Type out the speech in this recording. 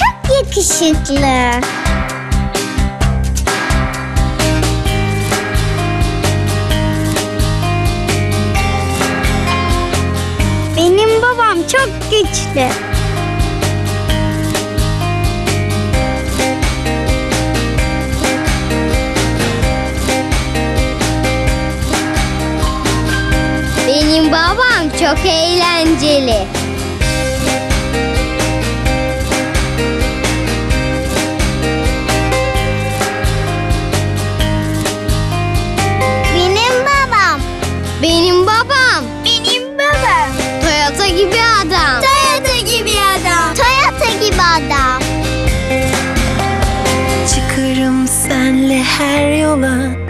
yakışıklı. Benim babam çok güçlü. Benim babam çok eğlenceli. dünyada Çıkarım senle her yola.